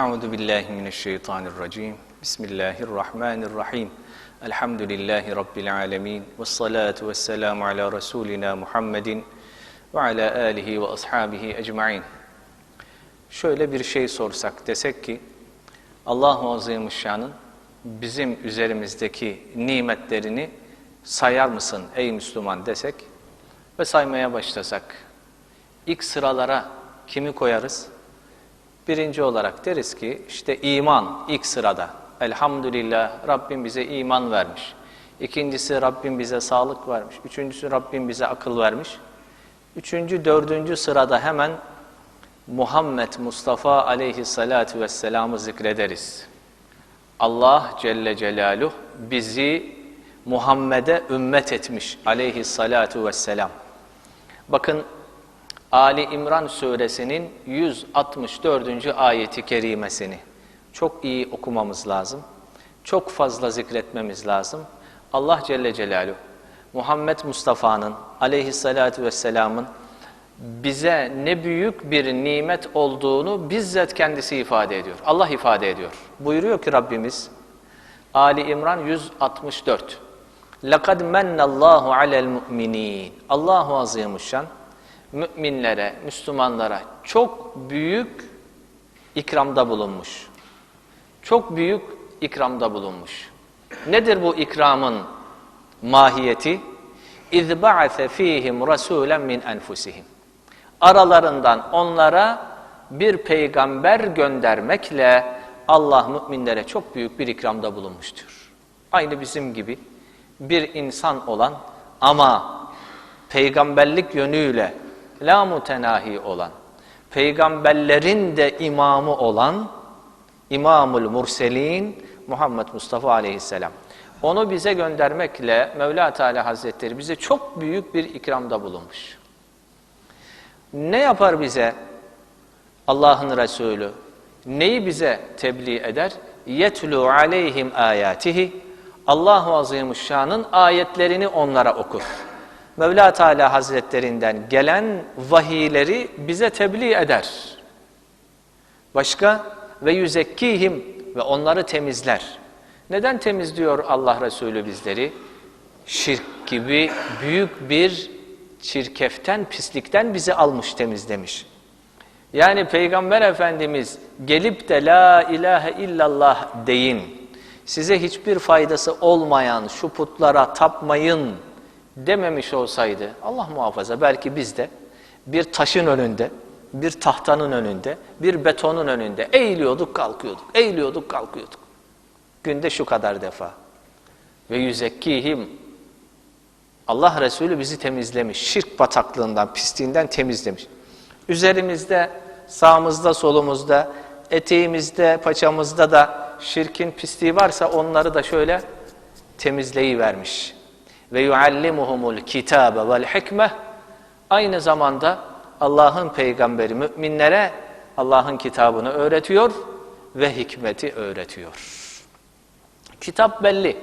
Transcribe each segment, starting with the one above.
Euzu billahi mineşşeytanirracim. Bismillahirrahmanirrahim. Elhamdülillahi rabbil alamin. Ves salatu vesselamu ala rasulina Muhammedin ve ala alihi ve ashabihi ecmaîn. Şöyle bir şey sorsak desek ki Allahu Azimüşşan'ın bizim üzerimizdeki nimetlerini sayar mısın ey Müslüman desek ve saymaya başlasak ilk sıralara kimi koyarız? Birinci olarak deriz ki işte iman ilk sırada. Elhamdülillah Rabbim bize iman vermiş. İkincisi Rabbim bize sağlık vermiş. Üçüncüsü Rabbim bize akıl vermiş. Üçüncü, dördüncü sırada hemen Muhammed Mustafa aleyhissalatu vesselam'ı zikrederiz. Allah Celle Celaluhu bizi Muhammed'e ümmet etmiş aleyhissalatu vesselam. Bakın Ali İmran suresinin 164. ayeti kerimesini çok iyi okumamız lazım. Çok fazla zikretmemiz lazım. Allah Celle Celaluhu Muhammed Mustafa'nın aleyhissalatu vesselamın bize ne büyük bir nimet olduğunu bizzat kendisi ifade ediyor. Allah ifade ediyor. Buyuruyor ki Rabbimiz Ali İmran 164 لَقَدْ مَنَّ اللّٰهُ عَلَى الْمُؤْمِنِينَ Allahu Azimuşşan müminlere, Müslümanlara çok büyük ikramda bulunmuş. Çok büyük ikramda bulunmuş. Nedir bu ikramın mahiyeti? اِذْ بَعَثَ ف۪يهِمْ رَسُولًا مِنْ أَنْفُسِهِمْ Aralarından onlara bir peygamber göndermekle Allah müminlere çok büyük bir ikramda bulunmuştur. Aynı bizim gibi bir insan olan ama peygamberlik yönüyle la mutenahi olan, peygamberlerin de imamı olan İmamul Murselin Muhammed Mustafa Aleyhisselam. Onu bize göndermekle Mevla Teala Hazretleri bize çok büyük bir ikramda bulunmuş. Ne yapar bize Allah'ın Resulü? Neyi bize tebliğ eder? Yetlu aleyhim ayatihi. Allahu Azimuşşan'ın ayetlerini onlara okur. Mevla Teala Hazretlerinden gelen vahiyleri bize tebliğ eder. Başka ve yüzekkihim ve onları temizler. Neden temizliyor Allah Resulü bizleri? Şirk gibi büyük bir çirkeften, pislikten bizi almış, temizlemiş. Yani Peygamber Efendimiz gelip de la ilahe illallah deyin, size hiçbir faydası olmayan şu putlara tapmayın dememiş olsaydı Allah muhafaza belki biz de bir taşın önünde, bir tahtanın önünde, bir betonun önünde eğiliyorduk kalkıyorduk, eğiliyorduk kalkıyorduk. Günde şu kadar defa. Ve yüzekkihim Allah Resulü bizi temizlemiş. Şirk bataklığından, pisliğinden temizlemiş. Üzerimizde, sağımızda, solumuzda, eteğimizde, paçamızda da şirkin pisliği varsa onları da şöyle temizleyivermiş. Ve yuallimuhumul kitabe vel hikme aynı zamanda Allah'ın peygamberi müminlere Allah'ın kitabını öğretiyor ve hikmeti öğretiyor. Kitap belli.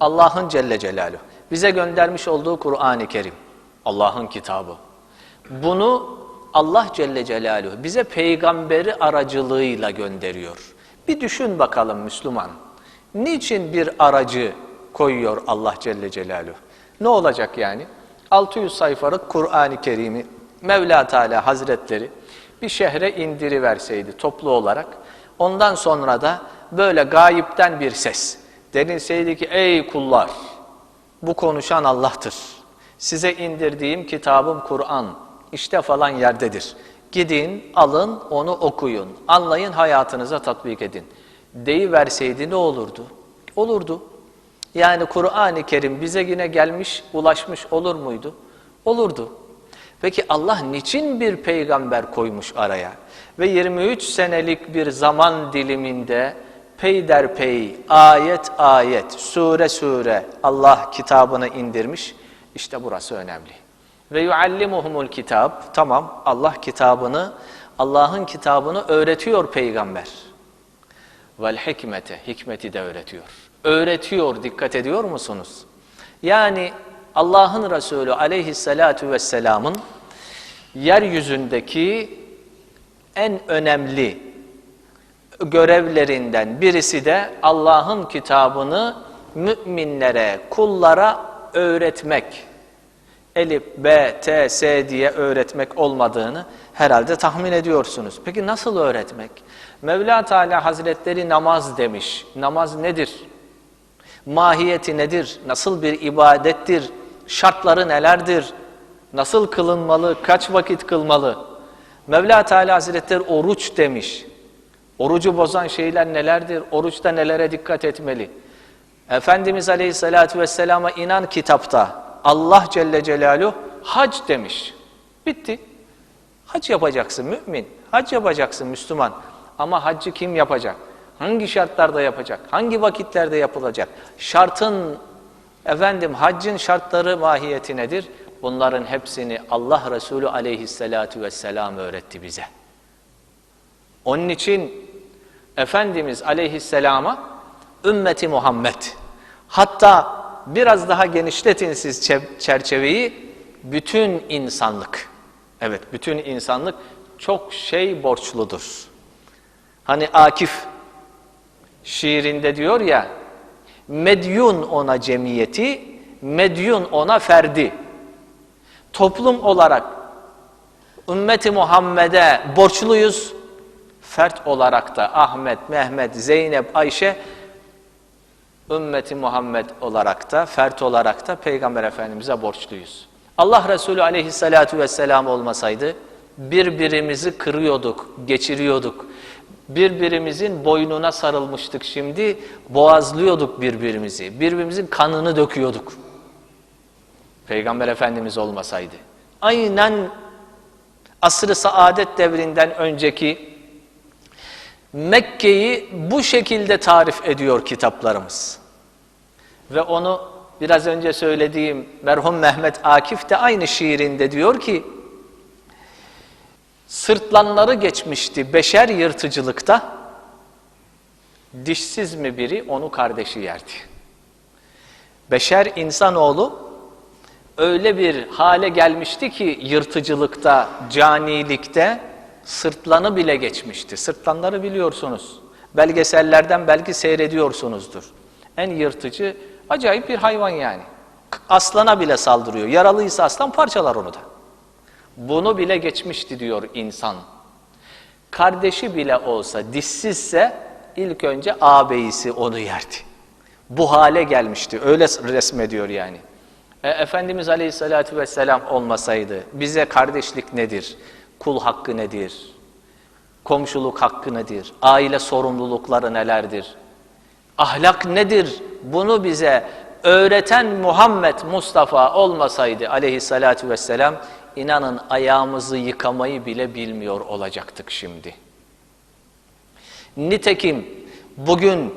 Allah'ın Celle Celaluhu. Bize göndermiş olduğu Kur'an-ı Kerim. Allah'ın kitabı. Bunu Allah Celle Celaluhu bize peygamberi aracılığıyla gönderiyor. Bir düşün bakalım Müslüman. Niçin bir aracı koyuyor Allah Celle Celaluhu? Ne olacak yani? 600 sayfalık Kur'an-ı Kerim'i Mevla Teala Hazretleri bir şehre indiriverseydi toplu olarak. Ondan sonra da böyle gayipten bir ses denilseydi ki ey kullar bu konuşan Allah'tır. Size indirdiğim kitabım Kur'an işte falan yerdedir. Gidin alın onu okuyun anlayın hayatınıza tatbik edin. Deyiverseydi ne olurdu? Olurdu. Yani Kur'an-ı Kerim bize yine gelmiş ulaşmış olur muydu? Olurdu. Peki Allah niçin bir peygamber koymuş araya? Ve 23 senelik bir zaman diliminde peyderpey, ayet ayet, sure sure Allah kitabını indirmiş. İşte burası önemli. Ve yuallimuhumul kitab. Tamam Allah kitabını, Allah'ın kitabını öğretiyor peygamber. Vel hikmete, hikmeti de öğretiyor. Öğretiyor, dikkat ediyor musunuz? Yani Allah'ın Resulü aleyhissalatu vesselamın yeryüzündeki en önemli görevlerinden birisi de Allah'ın kitabını müminlere, kullara öğretmek. Elif, B, T, S diye öğretmek olmadığını herhalde tahmin ediyorsunuz. Peki nasıl öğretmek? Mevla Teala Hazretleri namaz demiş. Namaz nedir? Mahiyeti nedir? Nasıl bir ibadettir? Şartları nelerdir? Nasıl kılınmalı? Kaç vakit kılmalı? Mevla Teala Hazretleri oruç demiş. Orucu bozan şeyler nelerdir? Oruçta nelere dikkat etmeli? Efendimiz Aleyhisselatü Vesselam'a inan kitapta Allah Celle Celaluhu hac demiş. Bitti. Hac yapacaksın mümin. Hac yapacaksın Müslüman. Ama haccı kim yapacak? Hangi şartlarda yapacak? Hangi vakitlerde yapılacak? Şartın, efendim haccın şartları mahiyeti nedir? Bunların hepsini Allah Resulü aleyhissalatu vesselam öğretti bize. Onun için Efendimiz aleyhisselama ümmeti Muhammed hatta biraz daha genişletin siz çerçeveyi bütün insanlık evet bütün insanlık çok şey borçludur. Hani Akif şiirinde diyor ya medyun ona cemiyeti medyun ona ferdi toplum olarak ümmeti Muhammed'e borçluyuz fert olarak da Ahmet, Mehmet, Zeynep, Ayşe ümmeti Muhammed olarak da, fert olarak da Peygamber Efendimiz'e borçluyuz. Allah Resulü aleyhissalatu vesselam olmasaydı birbirimizi kırıyorduk, geçiriyorduk. Birbirimizin boynuna sarılmıştık şimdi, boğazlıyorduk birbirimizi. Birbirimizin kanını döküyorduk. Peygamber Efendimiz olmasaydı. Aynen asr-ı saadet devrinden önceki Mekke'yi bu şekilde tarif ediyor kitaplarımız. Ve onu biraz önce söylediğim merhum Mehmet Akif de aynı şiirinde diyor ki sırtlanları geçmişti beşer yırtıcılıkta dişsiz mi biri onu kardeşi yerdi. Beşer insanoğlu öyle bir hale gelmişti ki yırtıcılıkta, canilikte sırtlanı bile geçmişti. Sırtlanları biliyorsunuz. Belgesellerden belki seyrediyorsunuzdur. En yırtıcı, acayip bir hayvan yani. Aslana bile saldırıyor. Yaralıysa aslan parçalar onu da. Bunu bile geçmişti diyor insan. Kardeşi bile olsa, dişsizse ilk önce ağabeyisi onu yerdi. Bu hale gelmişti. Öyle resmediyor yani. E, Efendimiz Aleyhisselatü Vesselam olmasaydı bize kardeşlik nedir? Kul hakkı nedir? Komşuluk hakkı nedir? Aile sorumlulukları nelerdir? Ahlak nedir? Bunu bize öğreten Muhammed Mustafa olmasaydı aleyhissalatü vesselam inanın ayağımızı yıkamayı bile bilmiyor olacaktık şimdi. Nitekim bugün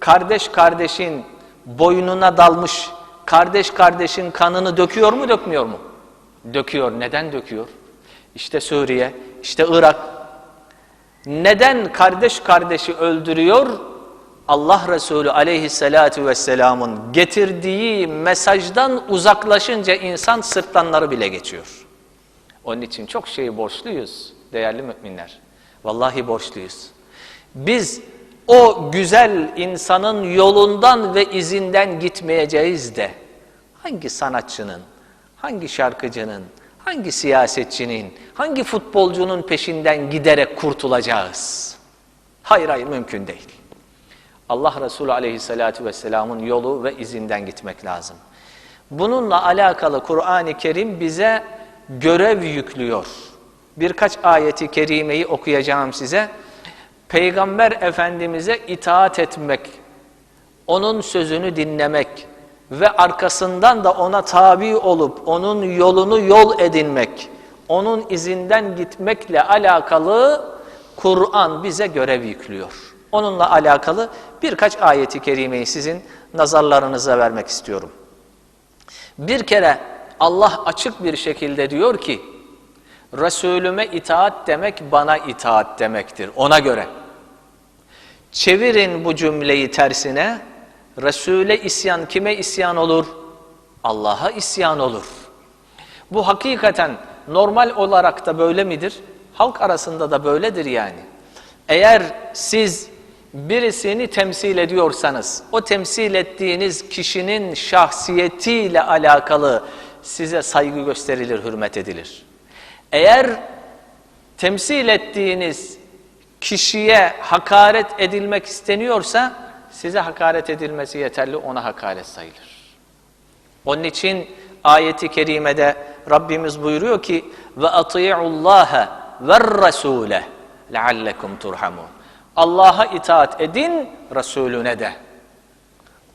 kardeş kardeşin boynuna dalmış kardeş kardeşin kanını döküyor mu dökmüyor mu? Döküyor. Neden döküyor? İşte Suriye, işte Irak. Neden kardeş kardeşi öldürüyor? Allah Resulü aleyhissalatu vesselamın getirdiği mesajdan uzaklaşınca insan sırtlanları bile geçiyor. Onun için çok şeyi borçluyuz değerli müminler. Vallahi borçluyuz. Biz o güzel insanın yolundan ve izinden gitmeyeceğiz de hangi sanatçının, hangi şarkıcının, hangi siyasetçinin, hangi futbolcunun peşinden giderek kurtulacağız? Hayır hayır mümkün değil. Allah Resulü aleyhissalatu vesselamın yolu ve izinden gitmek lazım. Bununla alakalı Kur'an-ı Kerim bize görev yüklüyor. Birkaç ayeti kerimeyi okuyacağım size. Peygamber Efendimiz'e itaat etmek, onun sözünü dinlemek, ve arkasından da ona tabi olup onun yolunu yol edinmek, onun izinden gitmekle alakalı Kur'an bize görev yüklüyor. Onunla alakalı birkaç ayeti kerimeyi sizin nazarlarınıza vermek istiyorum. Bir kere Allah açık bir şekilde diyor ki, Resulüme itaat demek bana itaat demektir ona göre. Çevirin bu cümleyi tersine, Resul'e isyan kime isyan olur? Allah'a isyan olur. Bu hakikaten normal olarak da böyle midir? Halk arasında da böyledir yani. Eğer siz birisini temsil ediyorsanız, o temsil ettiğiniz kişinin şahsiyetiyle alakalı size saygı gösterilir, hürmet edilir. Eğer temsil ettiğiniz kişiye hakaret edilmek isteniyorsa, size hakaret edilmesi yeterli, ona hakaret sayılır. Onun için ayeti kerimede Rabbimiz buyuruyor ki ve ati'ullaha ve rasule leallekum turhamun. Allah'a itaat edin, Resulüne de.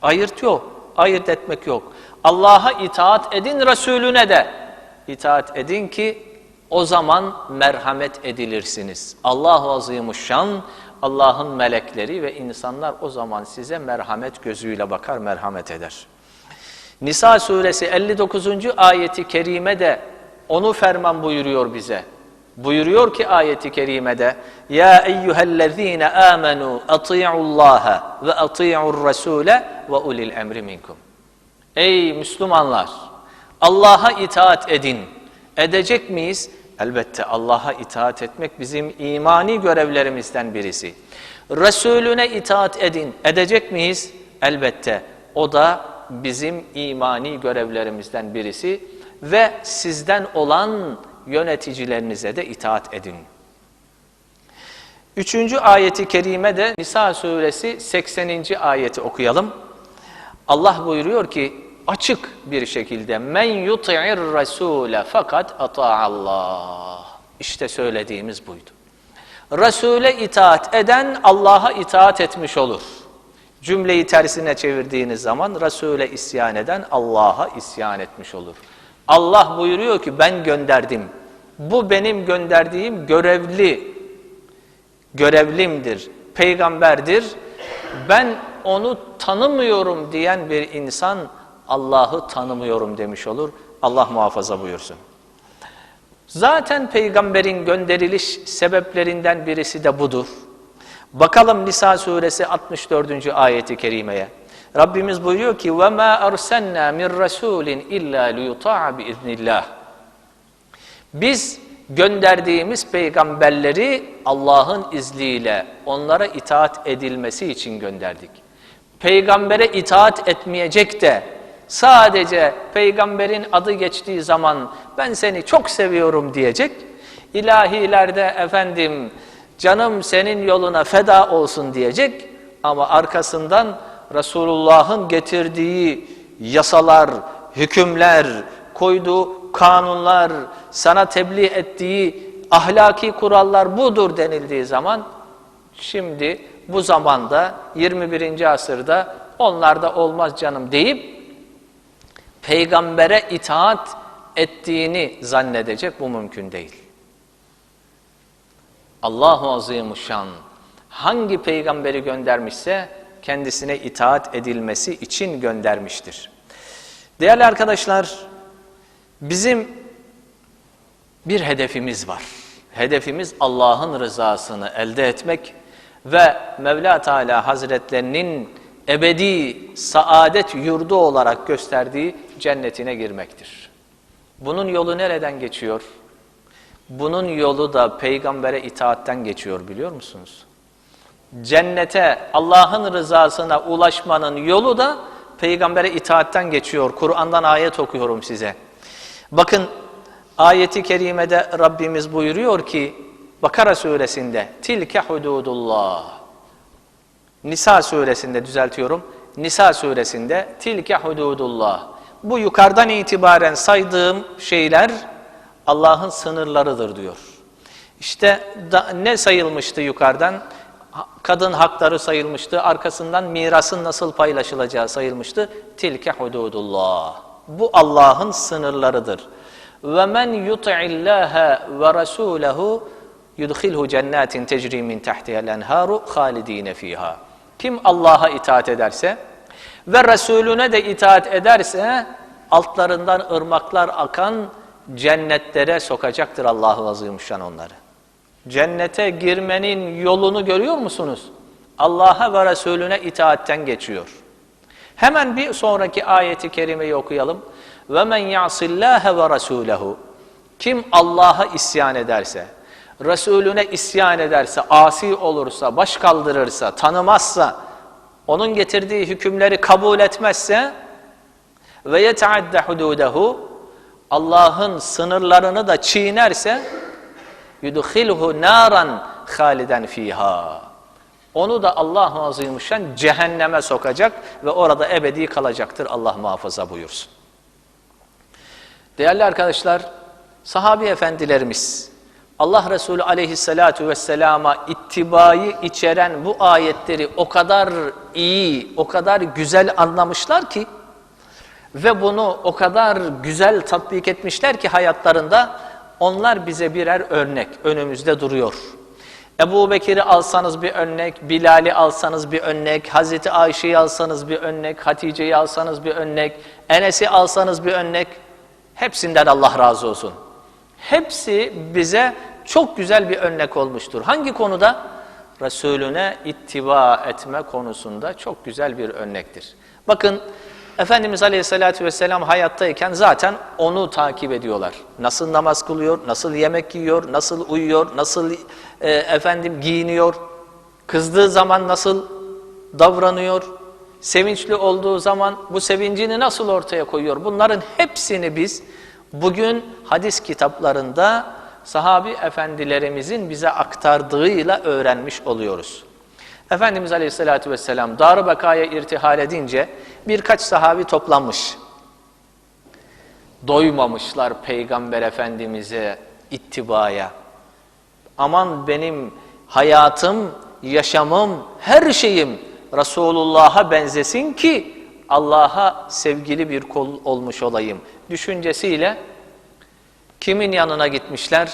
Ayırt yok, ayırt etmek yok. Allah'a itaat edin, Resulüne de. İtaat edin ki o zaman merhamet edilirsiniz. Allahu Azimuşşan, Allah'ın melekleri ve insanlar o zaman size merhamet gözüyle bakar, merhamet eder. Nisa suresi 59. ayeti kerime de onu ferman buyuruyor bize. Buyuruyor ki ayeti kerimede Ya eyyühellezine amenu ati'ullaha ve ati'ur rasule ve ulil emri minkum. Ey Müslümanlar Allah'a itaat edin. Edecek miyiz? Elbette Allah'a itaat etmek bizim imani görevlerimizden birisi. Resulüne itaat edin. Edecek miyiz? Elbette. O da bizim imani görevlerimizden birisi ve sizden olan yöneticilerinize de itaat edin. Üçüncü ayeti kerime de Nisa suresi 80. ayeti okuyalım. Allah buyuruyor ki açık bir şekilde men yuti'ir rasule fakat Allah. İşte söylediğimiz buydu. Resul'e itaat eden Allah'a itaat etmiş olur. Cümleyi tersine çevirdiğiniz zaman Resul'e isyan eden Allah'a isyan etmiş olur. Allah buyuruyor ki ben gönderdim. Bu benim gönderdiğim görevli, görevlimdir, peygamberdir. Ben onu tanımıyorum diyen bir insan Allah'ı tanımıyorum demiş olur. Allah muhafaza buyursun. Zaten peygamberin gönderiliş sebeplerinden birisi de budur. Bakalım Nisa suresi 64. ayeti kerimeye. Rabbimiz buyuruyor ki وَمَا أَرْسَلْنَا مِنْ رَسُولٍ اِلَّا لِيُطَاعَ بِإِذْنِ Biz gönderdiğimiz peygamberleri Allah'ın izniyle onlara itaat edilmesi için gönderdik. Peygambere itaat etmeyecek de sadece peygamberin adı geçtiği zaman ben seni çok seviyorum diyecek. İlahilerde efendim canım senin yoluna feda olsun diyecek ama arkasından Resulullah'ın getirdiği yasalar, hükümler, koyduğu kanunlar, sana tebliğ ettiği ahlaki kurallar budur denildiği zaman şimdi bu zamanda 21. asırda onlar da olmaz canım deyip peygambere itaat ettiğini zannedecek bu mümkün değil. Allahu Azimuşşan hangi peygamberi göndermişse kendisine itaat edilmesi için göndermiştir. Değerli arkadaşlar, bizim bir hedefimiz var. Hedefimiz Allah'ın rızasını elde etmek ve Mevla Teala Hazretlerinin ebedi saadet yurdu olarak gösterdiği cennetine girmektir. Bunun yolu nereden geçiyor? Bunun yolu da peygambere itaatten geçiyor biliyor musunuz? Cennete, Allah'ın rızasına ulaşmanın yolu da peygambere itaatten geçiyor. Kur'an'dan ayet okuyorum size. Bakın ayeti kerimede Rabbimiz buyuruyor ki Bakara suresinde tilke hududullah. Nisa suresinde düzeltiyorum. Nisa suresinde tilke hududullah. Bu yukarıdan itibaren saydığım şeyler Allah'ın sınırlarıdır diyor. İşte da, ne sayılmıştı yukarıdan? Kadın hakları sayılmıştı. Arkasından mirasın nasıl paylaşılacağı sayılmıştı. Tilke hududullah. Bu Allah'ın sınırlarıdır. Ve men yut'illaha ve rasulehu yudkhilhu cennetin tecri min tahtiha'l enharu halidine fiha. Kim Allah'a itaat ederse ve Resulüne de itaat ederse altlarından ırmaklar akan cennetlere sokacaktır Allahu Azimüşşan onları. Cennete girmenin yolunu görüyor musunuz? Allah'a ve Resulüne itaatten geçiyor. Hemen bir sonraki ayeti kerimeyi okuyalım. Ve men ya'sillâhe ve rasûlehu. Kim Allah'a isyan ederse, Resulüne isyan ederse, asi olursa, baş kaldırırsa, tanımazsa, onun getirdiği hükümleri kabul etmezse ve yeteadde hududehu Allah'ın sınırlarını da çiğnerse yudkhilhu naran haliden fiha. Onu da Allah-u Azimüşşan cehenneme sokacak ve orada ebedi kalacaktır. Allah muhafaza buyursun. Değerli arkadaşlar, sahabi efendilerimiz Allah Resulü aleyhissalatu vesselama ittibayı içeren bu ayetleri o kadar iyi, o kadar güzel anlamışlar ki ve bunu o kadar güzel tatbik etmişler ki hayatlarında onlar bize birer örnek önümüzde duruyor. Ebu Bekir'i alsanız bir örnek, Bilal'i alsanız bir örnek, Hazreti Ayşe'yi alsanız bir örnek, Hatice'yi alsanız bir örnek, Enes'i alsanız bir örnek. Hepsinden Allah razı olsun. Hepsi bize çok güzel bir örnek olmuştur. Hangi konuda? Resulüne ittiba etme konusunda çok güzel bir örnektir. Bakın Efendimiz Aleyhisselatü Vesselam hayattayken zaten onu takip ediyorlar. Nasıl namaz kılıyor, nasıl yemek yiyor, nasıl uyuyor, nasıl e, efendim giyiniyor, kızdığı zaman nasıl davranıyor, sevinçli olduğu zaman bu sevincini nasıl ortaya koyuyor. Bunların hepsini biz bugün hadis kitaplarında sahabi efendilerimizin bize aktardığıyla öğrenmiş oluyoruz. Efendimiz Aleyhisselatü Vesselam Dar-ı Beka'ya irtihal edince birkaç sahabi toplanmış. Doymamışlar Peygamber Efendimiz'e ittibaya. Aman benim hayatım, yaşamım, her şeyim Resulullah'a benzesin ki Allah'a sevgili bir kul olmuş olayım. Düşüncesiyle kimin yanına gitmişler?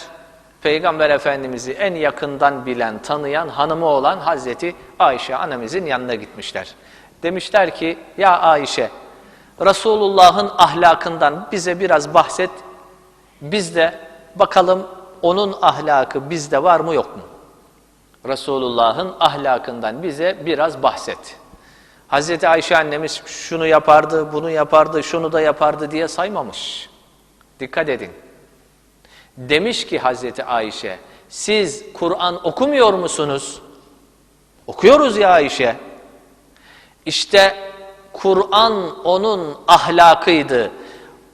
Peygamber Efendimiz'i en yakından bilen, tanıyan, hanımı olan Hazreti Ayşe annemizin yanına gitmişler. Demişler ki, ya Ayşe, Resulullah'ın ahlakından bize biraz bahset, biz de bakalım onun ahlakı bizde var mı yok mu? Resulullah'ın ahlakından bize biraz bahset. Hazreti Ayşe annemiz şunu yapardı, bunu yapardı, şunu da yapardı diye saymamış. Dikkat edin. Demiş ki Hazreti Ayşe, siz Kur'an okumuyor musunuz? Okuyoruz ya Ayşe. İşte Kur'an onun ahlakıydı.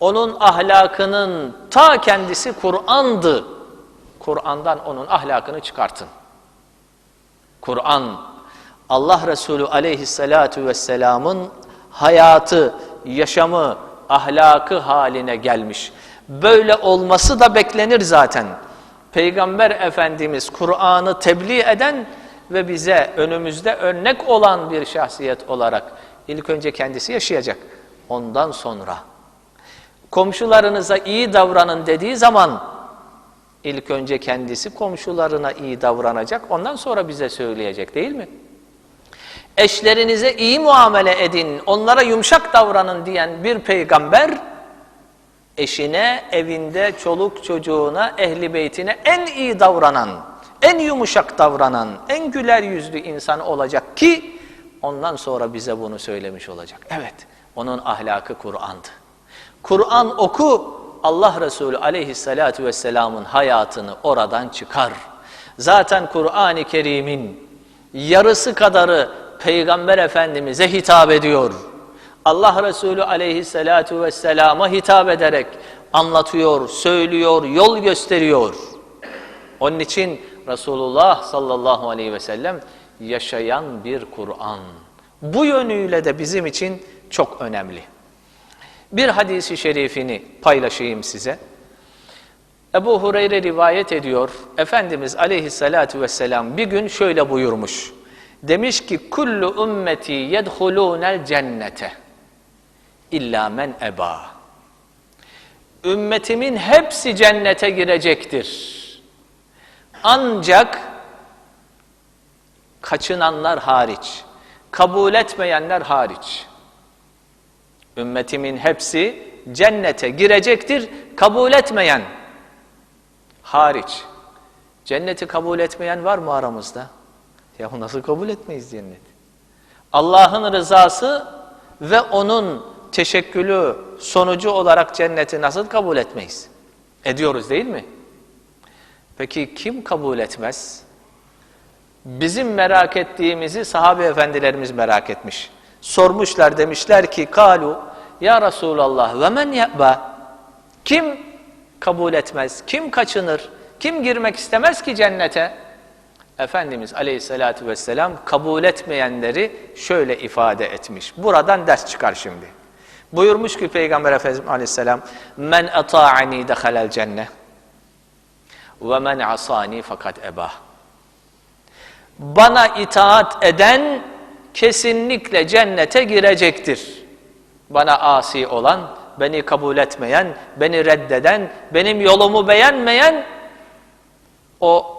Onun ahlakının ta kendisi Kur'an'dı. Kur'an'dan onun ahlakını çıkartın. Kur'an, Allah Resulü aleyhissalatu vesselamın hayatı, yaşamı, ahlakı haline gelmiş. Böyle olması da beklenir zaten. Peygamber Efendimiz Kur'an'ı tebliğ eden ve bize önümüzde örnek olan bir şahsiyet olarak ilk önce kendisi yaşayacak. Ondan sonra komşularınıza iyi davranın dediği zaman ilk önce kendisi komşularına iyi davranacak. Ondan sonra bize söyleyecek değil mi? Eşlerinize iyi muamele edin, onlara yumuşak davranın diyen bir peygamber eşine, evinde, çoluk çocuğuna, ehli beytine en iyi davranan, en yumuşak davranan, en güler yüzlü insan olacak ki ondan sonra bize bunu söylemiş olacak. Evet, onun ahlakı Kur'an'dı. Kur'an oku, Allah Resulü aleyhissalatu vesselamın hayatını oradan çıkar. Zaten Kur'an-ı Kerim'in yarısı kadarı Peygamber Efendimiz'e hitap ediyor. Allah Resulü aleyhissalatu vesselama hitap ederek anlatıyor, söylüyor, yol gösteriyor. Onun için Resulullah sallallahu aleyhi ve sellem yaşayan bir Kur'an. Bu yönüyle de bizim için çok önemli. Bir hadisi şerifini paylaşayım size. Ebu Hureyre rivayet ediyor. Efendimiz aleyhissalatu vesselam bir gün şöyle buyurmuş. Demiş ki kullu ümmeti yedhulûnel cennete illa men eba. Ümmetimin hepsi cennete girecektir. Ancak kaçınanlar hariç, kabul etmeyenler hariç. Ümmetimin hepsi cennete girecektir, kabul etmeyen hariç. Cenneti kabul etmeyen var mı aramızda? Ya nasıl kabul etmeyiz cennet? Allah'ın rızası ve onun teşekkülü sonucu olarak cenneti nasıl kabul etmeyiz? Ediyoruz değil mi? Peki kim kabul etmez? Bizim merak ettiğimizi sahabe efendilerimiz merak etmiş. Sormuşlar demişler ki kalu ya Resulallah ve men ya'ba kim kabul etmez, kim kaçınır, kim girmek istemez ki cennete? Efendimiz aleyhissalatü vesselam kabul etmeyenleri şöyle ifade etmiş. Buradan ders çıkar şimdi. Buyurmuş ki Peygamber Efendimiz aleyhisselam men ata'ani dehalel cennet ve men asani fakat ebah. Bana itaat eden kesinlikle cennete girecektir. Bana asi olan, beni kabul etmeyen, beni reddeden, benim yolumu beğenmeyen o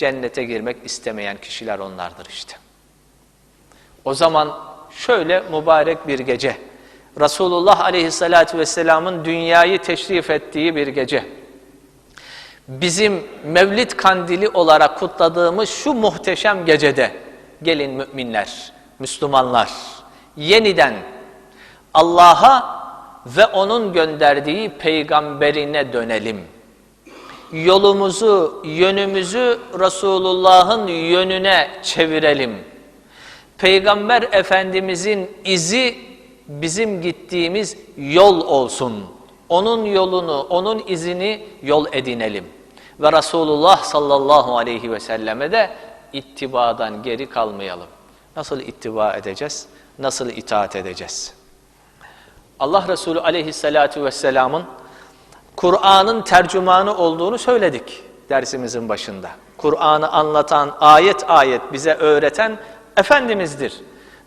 cennete girmek istemeyen kişiler onlardır işte. O zaman şöyle mübarek bir gece. Resulullah Aleyhisselatü Vesselam'ın dünyayı teşrif ettiği bir gece. Bizim Mevlid kandili olarak kutladığımız şu muhteşem gecede gelin müminler, Müslümanlar yeniden Allah'a ve onun gönderdiği peygamberine dönelim. Yolumuzu, yönümüzü Resulullah'ın yönüne çevirelim. Peygamber Efendimizin izi bizim gittiğimiz yol olsun. Onun yolunu, onun izini yol edinelim. Ve Resulullah sallallahu aleyhi ve selleme de ittibadan geri kalmayalım. Nasıl ittiba edeceğiz? Nasıl itaat edeceğiz? Allah Resulü aleyhissalatu vesselamın Kur'an'ın tercümanı olduğunu söyledik dersimizin başında. Kur'an'ı anlatan, ayet ayet bize öğreten Efendimiz'dir.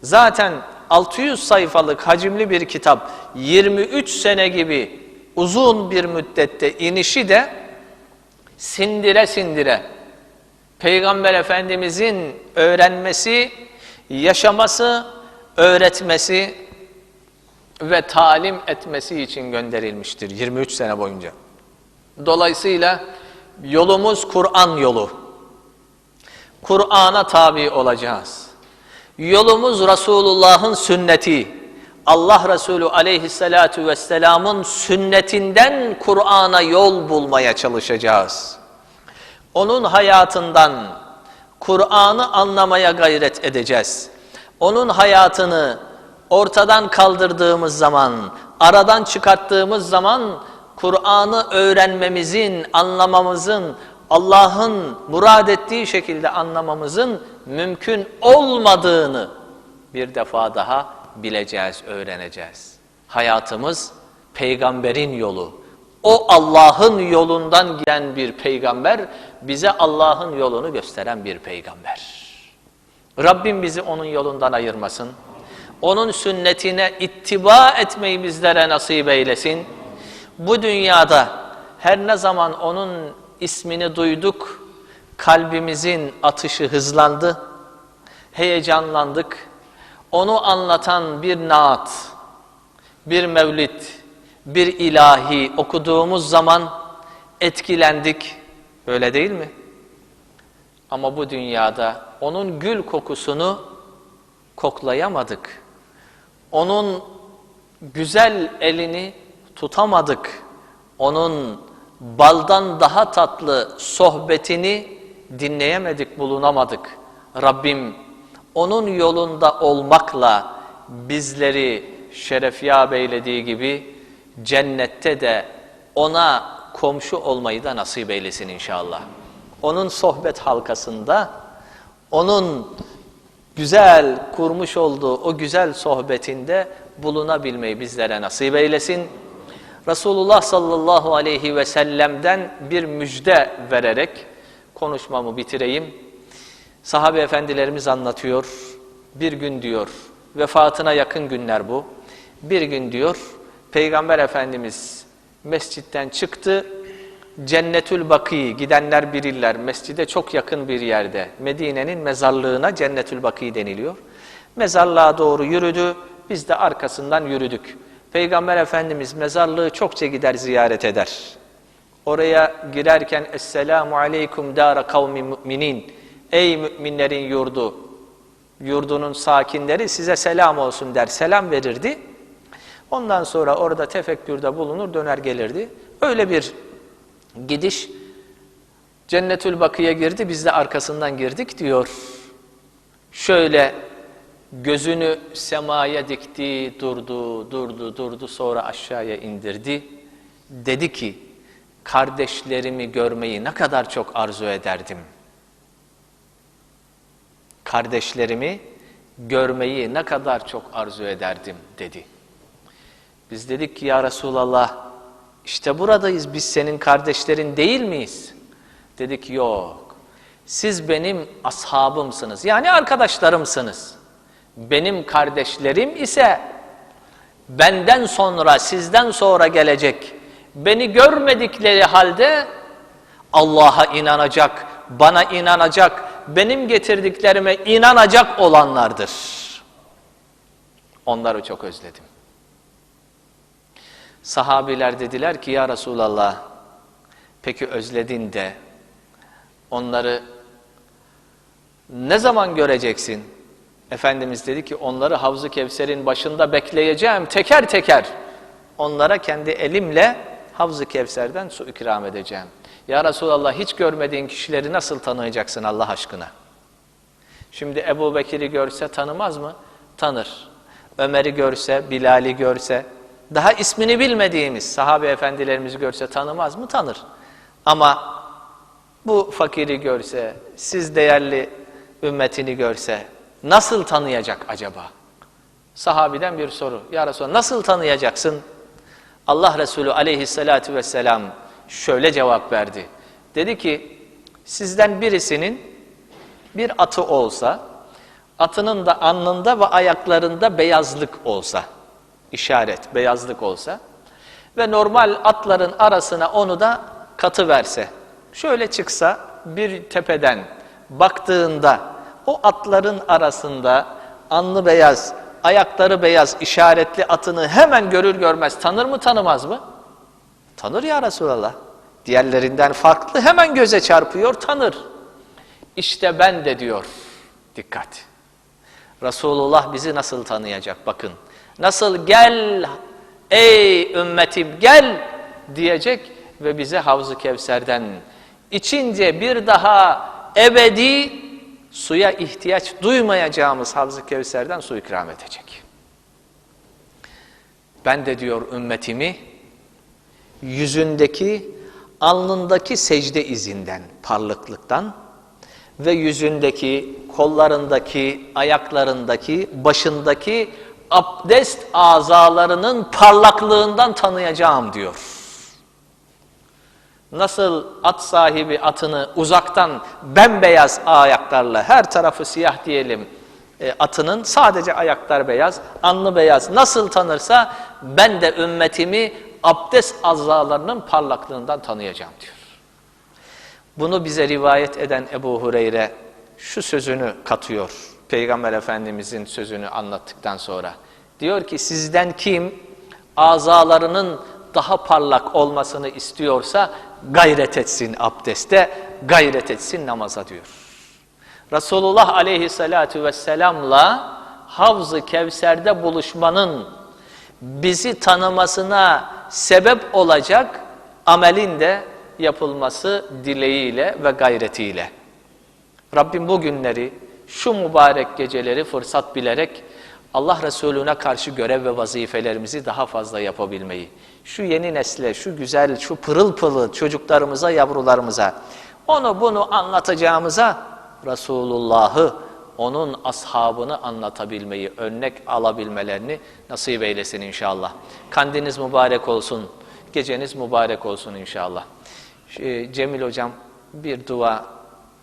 Zaten 600 sayfalık hacimli bir kitap 23 sene gibi uzun bir müddette inişi de sindire sindire Peygamber Efendimizin öğrenmesi, yaşaması, öğretmesi ve talim etmesi için gönderilmiştir 23 sene boyunca. Dolayısıyla yolumuz Kur'an yolu. Kur'an'a tabi olacağız. Yolumuz Resulullah'ın sünneti. Allah Resulü aleyhissalatu vesselamın sünnetinden Kur'an'a yol bulmaya çalışacağız. Onun hayatından Kur'an'ı anlamaya gayret edeceğiz. Onun hayatını ortadan kaldırdığımız zaman, aradan çıkarttığımız zaman Kur'an'ı öğrenmemizin, anlamamızın, Allah'ın murad ettiği şekilde anlamamızın mümkün olmadığını bir defa daha bileceğiz, öğreneceğiz. Hayatımız peygamberin yolu. O Allah'ın yolundan gelen bir peygamber, bize Allah'ın yolunu gösteren bir peygamber. Rabbim bizi onun yolundan ayırmasın. Onun sünnetine ittiba etmeyi bizlere nasip eylesin. Bu dünyada her ne zaman onun ismini duyduk, kalbimizin atışı hızlandı, heyecanlandık. Onu anlatan bir naat, bir mevlid, bir ilahi okuduğumuz zaman etkilendik. Öyle değil mi? Ama bu dünyada onun gül kokusunu koklayamadık. Onun güzel elini tutamadık. Onun baldan daha tatlı sohbetini dinleyemedik, bulunamadık. Rabbim onun yolunda olmakla bizleri şerefyab eylediği gibi cennette de ona komşu olmayı da nasip eylesin inşallah. Onun sohbet halkasında, onun güzel kurmuş olduğu o güzel sohbetinde bulunabilmeyi bizlere nasip eylesin. Resulullah sallallahu aleyhi ve sellem'den bir müjde vererek konuşmamı bitireyim. Sahabe efendilerimiz anlatıyor. Bir gün diyor, vefatına yakın günler bu. Bir gün diyor, Peygamber Efendimiz mescitten çıktı. Cennetül Bakî gidenler bilirler. Mescide çok yakın bir yerde. Medine'nin mezarlığına Cennetül Bakî deniliyor. Mezarlığa doğru yürüdü. Biz de arkasından yürüdük. Peygamber Efendimiz mezarlığı çokça gider ziyaret eder. Oraya girerken Esselamu Aleyküm Dâra Kavmi Müminin Ey müminlerin yurdu, yurdunun sakinleri size selam olsun der, selam verirdi. Ondan sonra orada tefekkürde bulunur, döner gelirdi. Öyle bir gidiş Cennetül Bakı'ya girdi, biz de arkasından girdik diyor. Şöyle gözünü semaya dikti, durdu, durdu, durdu, sonra aşağıya indirdi. Dedi ki, kardeşlerimi görmeyi ne kadar çok arzu ederdim. Kardeşlerimi görmeyi ne kadar çok arzu ederdim dedi. Biz dedik ki ya Resulallah işte buradayız biz senin kardeşlerin değil miyiz? Dedik yok. Siz benim ashabımsınız. Yani arkadaşlarımsınız. Benim kardeşlerim ise benden sonra, sizden sonra gelecek. Beni görmedikleri halde Allah'a inanacak, bana inanacak, benim getirdiklerime inanacak olanlardır. Onları çok özledim. Sahabiler dediler ki ya Resulallah peki özledin de onları ne zaman göreceksin? Efendimiz dedi ki onları Havz-ı Kevser'in başında bekleyeceğim teker teker. Onlara kendi elimle Havz-ı Kevser'den su ikram edeceğim. Ya Resulallah hiç görmediğin kişileri nasıl tanıyacaksın Allah aşkına? Şimdi Ebu Bekir'i görse tanımaz mı? Tanır. Ömer'i görse, Bilal'i görse, daha ismini bilmediğimiz sahabe efendilerimizi görse tanımaz mı? Tanır. Ama bu fakiri görse, siz değerli ümmetini görse nasıl tanıyacak acaba? Sahabiden bir soru. Ya Resulallah nasıl tanıyacaksın? Allah Resulü aleyhissalatu vesselam şöyle cevap verdi. Dedi ki sizden birisinin bir atı olsa, atının da alnında ve ayaklarında beyazlık olsa, işaret, beyazlık olsa ve normal atların arasına onu da katı verse, şöyle çıksa bir tepeden baktığında o atların arasında anlı beyaz, ayakları beyaz işaretli atını hemen görür görmez tanır mı tanımaz mı? Tanır ya Resulallah. Diğerlerinden farklı hemen göze çarpıyor tanır. İşte ben de diyor. Dikkat. Resulullah bizi nasıl tanıyacak bakın. Nasıl gel ey ümmetim gel diyecek ve bize Havz-ı Kevser'den içince bir daha ebedi suya ihtiyaç duymayacağımız Havz-ı Kevser'den su ikram edecek. Ben de diyor ümmetimi yüzündeki, alnındaki secde izinden, parlıklıktan ve yüzündeki, kollarındaki, ayaklarındaki, başındaki abdest azalarının parlaklığından tanıyacağım diyor. Nasıl at sahibi atını uzaktan bembeyaz ayaklarla her tarafı siyah diyelim e, atının sadece ayaklar beyaz, alnı beyaz nasıl tanırsa ben de ümmetimi abdest azalarının parlaklığından tanıyacağım diyor. Bunu bize rivayet eden Ebu Hureyre şu sözünü katıyor. Peygamber Efendimizin sözünü anlattıktan sonra. Diyor ki sizden kim azalarının daha parlak olmasını istiyorsa gayret etsin abdeste, gayret etsin namaza diyor. Resulullah aleyhissalatu vesselamla Havz-ı Kevser'de buluşmanın bizi tanımasına sebep olacak amelin de yapılması dileğiyle ve gayretiyle. Rabbim bu günleri, şu mübarek geceleri fırsat bilerek Allah Resulüne karşı görev ve vazifelerimizi daha fazla yapabilmeyi, şu yeni nesle, şu güzel, şu pırıl pırıl çocuklarımıza, yavrularımıza, onu bunu anlatacağımıza Resulullah'ı, onun ashabını anlatabilmeyi, örnek alabilmelerini nasip eylesin inşallah. Kandiniz mübarek olsun, geceniz mübarek olsun inşallah. Cemil Hocam bir dua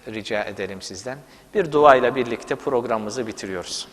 rica edelim sizden. Bir duayla birlikte programımızı bitiriyoruz.